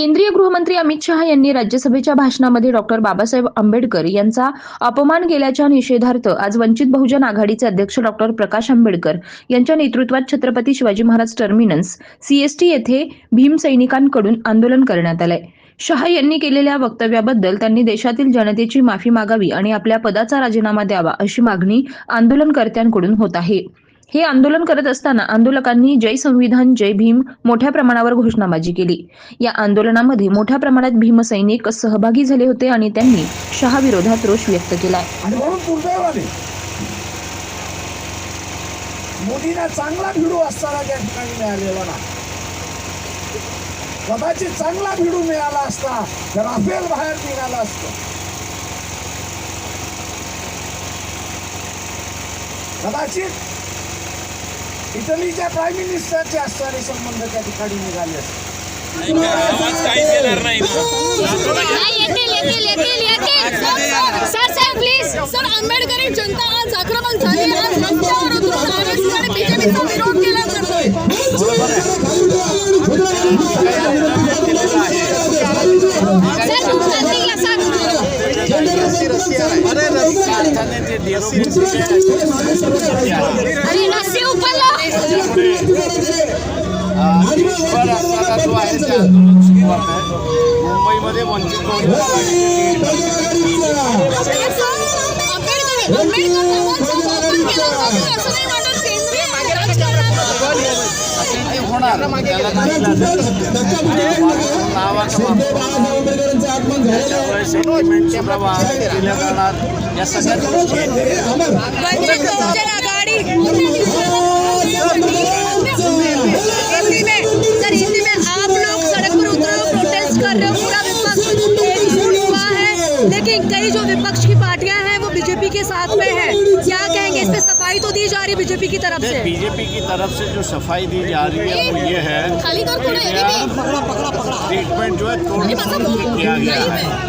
केंद्रीय गृहमंत्री अमित शहा यांनी राज्यसभेच्या भाषणामध्ये डॉक्टर बाबासाहेब आंबेडकर यांचा अपमान केल्याच्या निषेधार्थ आज वंचित बहुजन आघाडीचे अध्यक्ष डॉक्टर प्रकाश आंबेडकर यांच्या नेतृत्वात छत्रपती शिवाजी महाराज टर्मिनस सीएसटी येथे भीमसैनिकांकडून आंदोलन करण्यात आलंय. शहा यांनी केलेल्या वक्तव्याबद्दल त्यांनी देशातील जनतेची माफी मागावी आणि आपल्या पदाचा राजीनामा द्यावा अशी मागणी आंदोलनकर्त्यांकडून होत आहे. हे आंदोलन करत असताना आंदोलकांनी जय संविधान जय भीम मोठ्या प्रमाणावर घोषणाबाजी केली. या आंदोलनामध्ये मोठ्या प्रमाणात भीमसैनिक सहभागी झाले होते आणि त्यांनी शहा विरोधात रोष व्यक्त केलाय. आणि मोदींना चांगला भिडू असताना त्या ठिकाणी मिळालेला ना कदाचित चांगला भिडू मिळाला असता तर राफेल बाहेर निघाला असतं. कदाचित इटलीच्या प्राईम मिनिस्टरचे असणारे संबंध त्या ठिकाणी निघाले असते आवाज काहीच येणार नाही. सर सर प्लीज सर आंबेडकरी जनता आज आक्रमक झाली. आज रस्त्यावर उतरून आरएसएस आणि बीजेपीचा विरोध केला जातोय सर नाशिकला सर. अरे राजकारणात ते होणार सेंटिमेंटचे प्रवाह केल्या जाणार या सगळ्या गोष्टी कई जो विपक्ष की पार्टियाँ हैं वो बीजेपी के साथ में है। क्या कहेंगे इस पे सफ़ाई तो दी जा रही है बीजेपी की तरफ़ से? बीजेपी की तरफ़ से जो सफ़ाई दी जा रही है वो ये है खाली कर थोड़ा ये भी। स्टेटमेंट जो है तोड़ किया गया है।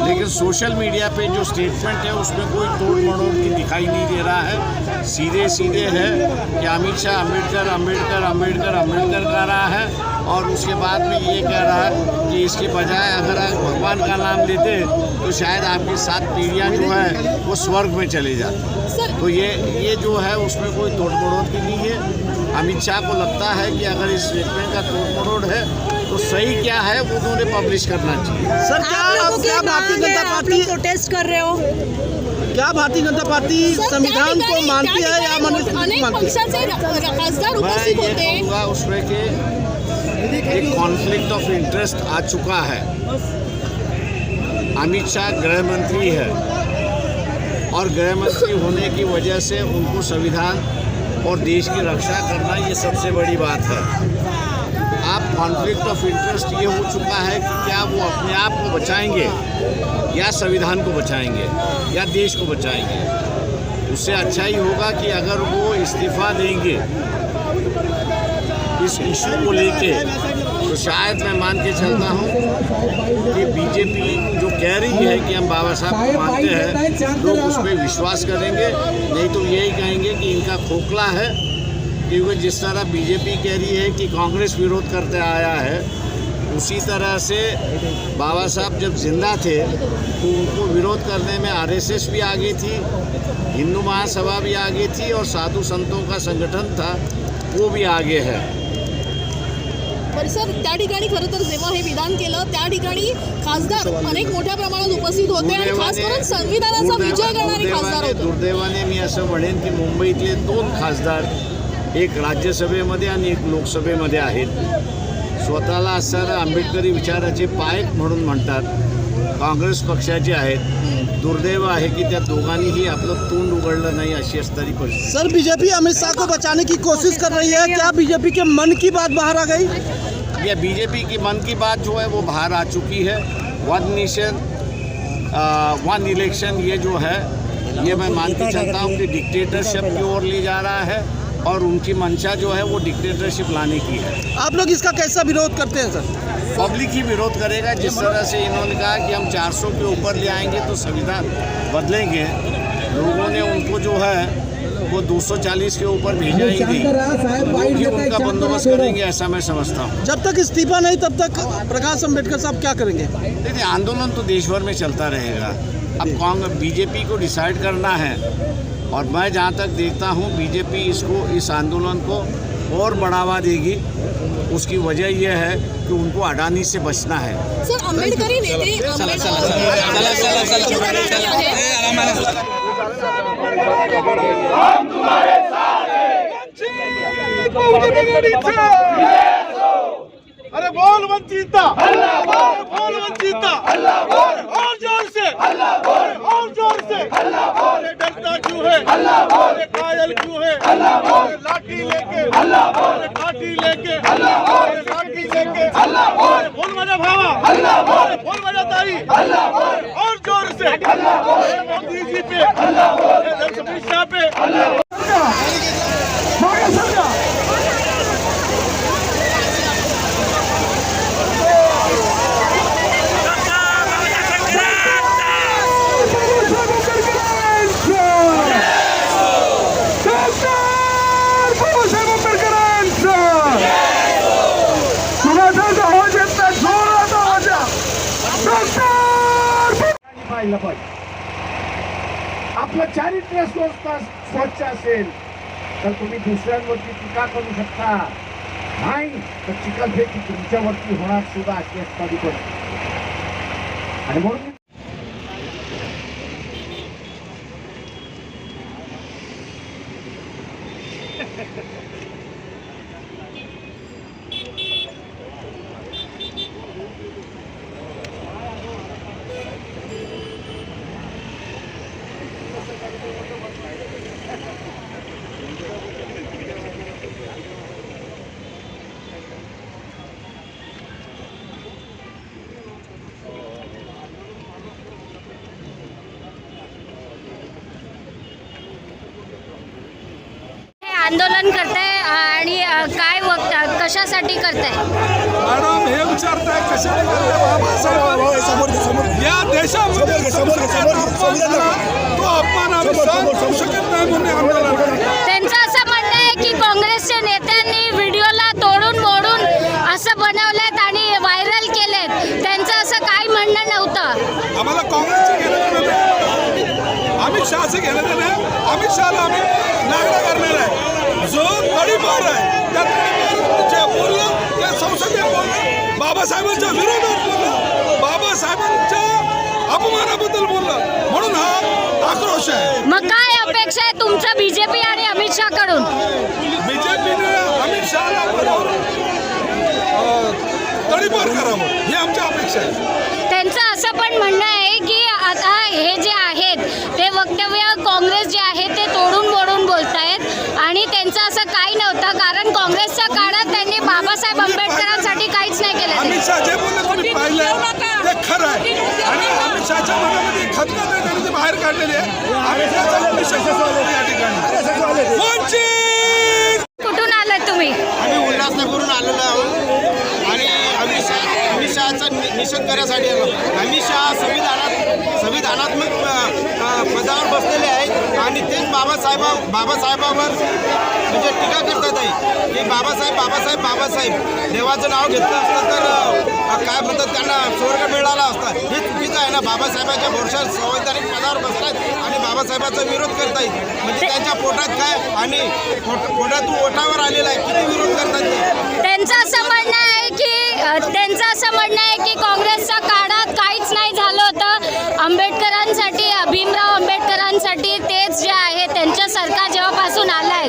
लेकिन सोशल मीडिया पे जो स्टेटमेंट है उसमें कोई तोड़ मरोड़ की दिखाई नहीं दे रहा है। सीधे सीधे है कि अमित शाह अंबेडकर अंबेडकर अंबेडकर अंबेडकर कह रहा है। और उसके बाद में ये कह रहा है कि इसके बजाय अगर आप भगवान का नाम लेते तो शायद आपकी सात पीढ़ियाँ जो है वो स्वर्ग में चली जाती। तो ये ये जो है उसमें कोई तोड़ मरोड़ की नहीं है। अमित शाह को लगता है कि अगर इस स्टेटमेंट का तोड़ मरोड़ है तो सही क्या है वो उन्होंने पब्लिश करना चाहिए। सर क्या आप क्या भारतीय जनता पार्टी प्रोटेस्ट कर रहे हो? क्या भारतीय जनता पार्टी संविधान को मानती है या मानती है। उसमें कि एक कॉन्फ्लिक्ट ऑफ़ इंटरेस्ट आ चुका है। अमित शाह गृह मंत्री है। और गृह मंत्री होने की वजह से उनको संविधान और देश की रक्षा करना ये सबसे बड़ी बात है। आप कॉन्फ्लिक्ट ऑफ़ इंटरेस्ट ये हो चुका है कि क्या वो अपने आप को बचाएँगे? या संविधान को बचाएँगे? या देश को बचाएँगे? उससे अच्छा ही होगा कि अगर वो इस्तीफा देंगे, इस इशू को लेके तो शायद मैं मान के चलता हूँ कि बीजेपी जो कह रही है कि हम बाबा साहब को मानते हैं, लोग उस पर विश्वास करेंगे। नहीं तो यही कहेंगे कि इनका खोखला है, क्योंकि जिस तरह बीजेपी कह रही है कि कांग्रेस विरोध करते आया है, उसी तरह से बाबा साहब जब ज़िंदा थे तो उनको विरोध करने में आरएसएस भी आगे थी, हिंदू महासभा भी आगे थी और साधु संतों का संगठन था, वो भी आगे है। बरं सर त्या ठिकाणी खरं तर जेव्हा हे विधान केलं त्या ठिकाणी खासदार अनेक मोठ्या प्रमाणात उपस्थित होते आणि खास करून संविधानाचा विजय करणारे खासदार दुर्दैवाने होते. दुर्दैवाने मी असं म्हणेन की मुंबईतले दोन खासदार एक राज्यसभेमध्ये आणि एक लोकसभेमध्ये आहेत. स्वतःला असणारे आंबेडकरी विचाराचे पायक म्हणून म्हणतात. काँग्रेस पक्षाचे आहेत. दुर्दैव आहे की त्या दोघांनीही आपलं तोंड उघडलं नाही अशी असणारी परिस्थिती. सर बीजेपी अमित शाह को बचाने की कोशिश कर रही है? क्या बीजेपी के मन की बात बाहर आ गई? या बीजेपी की मन की बात जो है वो बाहर आ चुकी है. वन नेशन वन इलेक्शन ये जो है ये मैं मान के चलता हूँ कि डिक्टेटरशिप की ओर ले जा रहा है. और उनकी मंशा जो है वो डिक्टेटरशिप लाने की है। आप लोग इसका कैसा विरोध करते हैं सर? पब्लिक ही विरोध करेगा जिस तरह से इन्होंने कहा कि हम 400 के ऊपर ले आएँगे तो संविधान बदलेंगे। लोगों ने उनको जो है वो 240 के ऊपर भेजा ही नहीं। ही उनका बंदोबस्त करेंगे ऐसा मैं समझता हूँ। जब तक इस्तीफा नहीं तब तक प्रकाश अंबेडकर साहब क्या करेंगे? देखिए आंदोलन तो देश भर में चलता रहेगा। अब कांग्रेस बीजेपी को डिसाइड करना है और मैं जहाँ तक देखता हूँ बीजेपी इसको इस आंदोलन को और बढ़ावा देगी उसकी वजह यह है कि उनको अडानी से बचना है सर आंबेडकरी नेते अरे बोल वंचिता बोल वंचिता और ज़ोर से और जोर से अरे डरता क्यों है कायल क्यों है लाठी लेके अरे लाठी लेके लाठी लेके अरे बोल। मजा भावा बोल मजा ताई और जोर से अरे मोदी जी पे अरे शाह पे सरका. बाबासाहेब आंबेडकरांचा कुणाचाच आवाज येत नाही जोरात आवाज द्या. पाहिलं पाहिजे आपलं चारित्र्य स्वस्त स्वच्छ असेल तर तुम्ही दुसऱ्यांवरती टीका करू शकता नाही तर चिखलफेकी तुमच्यावरती होणार सुद्धा अशी असणारी आणि म्हणून Ha ha ha. आंदोलन करताय आणि काय वक्त कशासाठी करताय? मॅडम हे विचारताय कशाने करताय? बाबासाहेब या देशामध्ये संसदेचा अपमान झाला, तो अपमान आम्ही सहन करू शकत नाही म्हणून हे आंदोलन करतो. त्यांचं असं म्हणणं आहे की काँग्रेसच्या नेत्यांनी व्हिडिओला तोडून मोडून असं बनवलेत आणि व्हायरल केलेत त्यांचं असं काही म्हणणं नव्हतं. आम्हाला काँग्रेसचे घेणं अमित शहाचे घेणं देणं. अमित शहाला आम्ही नागडा करणार आहे. जो तडीपार आहे. त्या तडीपार जे बोललं ते संसदेत बोललं बाबासाहेबांच्या विरोधात बोललं बाबासाहेबांच्या अपमानाबद्दल बोललं म्हणून हा आक्रोश आहे. मग काय अपेक्षा आहे तुमचं बीजेपी आणि अमित शहा कडून बीजेपीने अमित शहाला बरोबर तडीपार करावं ही आमची अपेक्षा आहे. त्यांचं असं पण म्हणणं आहे की आता हे जे आहेत ते वक्तव्य काँग्रेस जे आहे ते तोडून मोडून बोलतायत आणि त्यांचं असं काही नव्हतं कारण काँग्रेसच्या काळात त्यांनी बाबासाहेब आंबेडकरांसाठी काहीच नाही केलं अमित शहा जे बोलले तुम्ही पाहिलंय ते खरं आहे आणि अमित शहाच्या मनामध्ये आहे त्यांनी ते बाहेर काढलेले आहे कुठून आलात तुम्ही आम्ही उल्हासनगरून आलेलो आहोत आणि अमित शहा अमित शहाचा नि- निषेध करण्यासाठी आलो अमित शहा संविधानात संविधानात्मक पदावर बसलेले आहेत आणि तेच बाबासाहेबा बाबासाहेबावर म्हणजे टीका करतात आहे. की बाबासाहेब बाबासाहेब बाबासाहेब देवाचं नाव घेतलं असतं तर काय म्हणतात त्यांना स्वर्ग मिळाला असता. हे चुकीचं आहे ना. बाबासाहेबाच्या भरोशावर संवैधानिक पदावर बसतात आणि बाबासाहेबाचा विरोध करतायत म्हणजे त्यांच्या पोटात काय आणि पोट पोटात ओठावर आलेला आहे. किती विरोध करतात ते? त्यांचं असं म्हणणं आहे की त्यांचं असं म्हणणं आहे की काँग्रेसच्या काळात काहीच नाही झालं होतं. आंबेडकरांसाठी भीमराव आंबेडकरांसाठी तेच जे आहे त्यांचं सरकार जेव्हापासून आलं आहे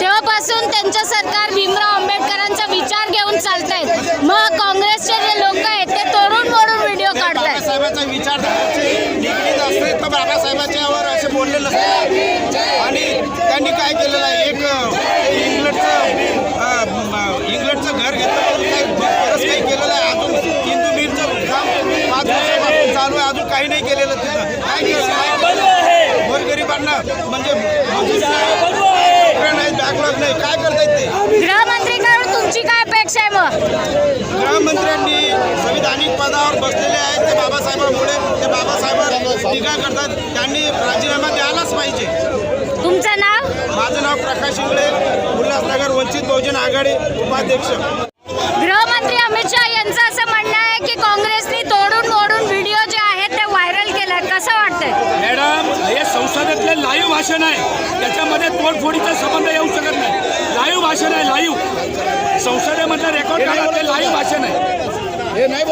तेव्हापासून त्यांचं सरकार भीमराव आंबेडकरांचा विचार घेऊन चालत आहेत मग काँग्रेसचे जे लोक आहेत ते तोडून मोडून व्हिडिओ काढतायत बाबासाहेबाचा विचार निगडीत असते तर बाबासाहेबाच्यावर असे बोलले नसते आणि त्यांनी काय केलेलं आहे एक अ, इंग्लंडचं अ, म, इंग्लंडचं घर घेतलं म्हणून काय बरंच काही केलेलं आहे अजून हिंदू मीरचं काम पाच वर्षापासून चालू आहे अजून काही नाही केलेलं तिथं. गोरगरिबांना म्हणजे नाही बॅकलॉग नाही. काय करतायत ते? गृहमंत्रीकडून तुमची काय अपेक्षा आहे मग? गृहमंत्र्यांनी संविधानिक पदावर बसलेले आहेत ते बाबासाहेबांमुळे. ते बाबासाहेबांवर टीका करतात. त्यांनी राजीनामा द्यायलाच पाहिजे. तुमचं नाव? माझं नाव प्रकाश इंगळे. उल्हासनगर वंचित बहुजन आघाडी उपाध्यक्ष. गृहमंत्री अमित शहा यांचं असं म्हणणं आहे की काँग्रेसनी तोडून मोडून व्हिडिओ जे आहेत ते व्हायरल केले कसं वाटतंय मॅडम हे संसदेतले लाईव्ह भाषण आहे. त्याच्यामध्ये तोडफोडीचा संबंध येऊ शकत नाही. लाईव्ह भाषण आहे लाईव्ह. संसदेमधलं रेकॉर्ड करा ते लाईव्ह भाषण आहे.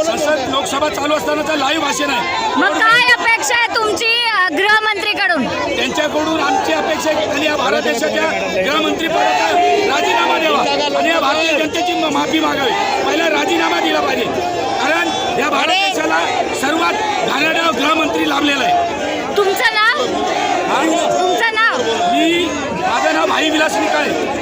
संसद लोकसभा चालू असतानाचं लाईव्ह भाषण आहे. मग काय अपेक्षा आहे तुमची गृहमंत्रीकडून? त्यांच्याकडून आमची अपेक्षा आहे की त्यांनी या भारत देशाच्या गृहमंत्री पदाचा राजीनामा द्यावा. आणि या भारतीय जनतेची माफी मागावी. पहिला राजीनामा दिला पाहिजे कारण या भारत देशाला सर्वात घाणेरडा गृहमंत्री लाभलेला आहे तुमचं नाव तुमचं नाव मी माझं नाव भाई विलास निकाळे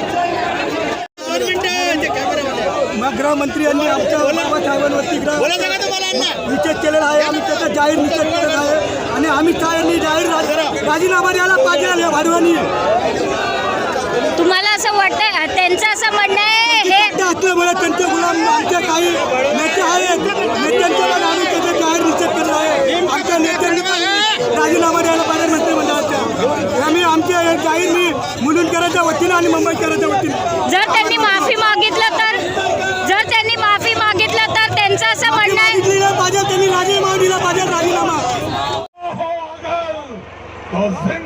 मग गृहमंत्री यांनी आमच्या बाबासाहेबांवरती निषेध केलेला आहे. आम्ही त्याचा जाहीर निषेध करत आहे. आणि आम्ही काय यांनी जाहीर राज- राजीनामा द्यायला पाहिजे या भाडवानी तुम्हाला असं वाटतंय अ, त्यांचं असं म्हणणं आहे हे असल्यामुळे त्यांचे गुलाम आमचे काही नेते आहेत. नेत्यांच्या पण आम्ही त्याचा जाहीर निषेध करत आहे. आमच्या नेत्यांनी राजीनामा द्यायला पाहिजे मंत्रिमंडळाच्या आम्ही आमचे जाहीर मी मुलुंडकरांच्या वतीनं आणि मुंबईकरांच्या वतीनं जर त्यांनी माफी मागितलं तो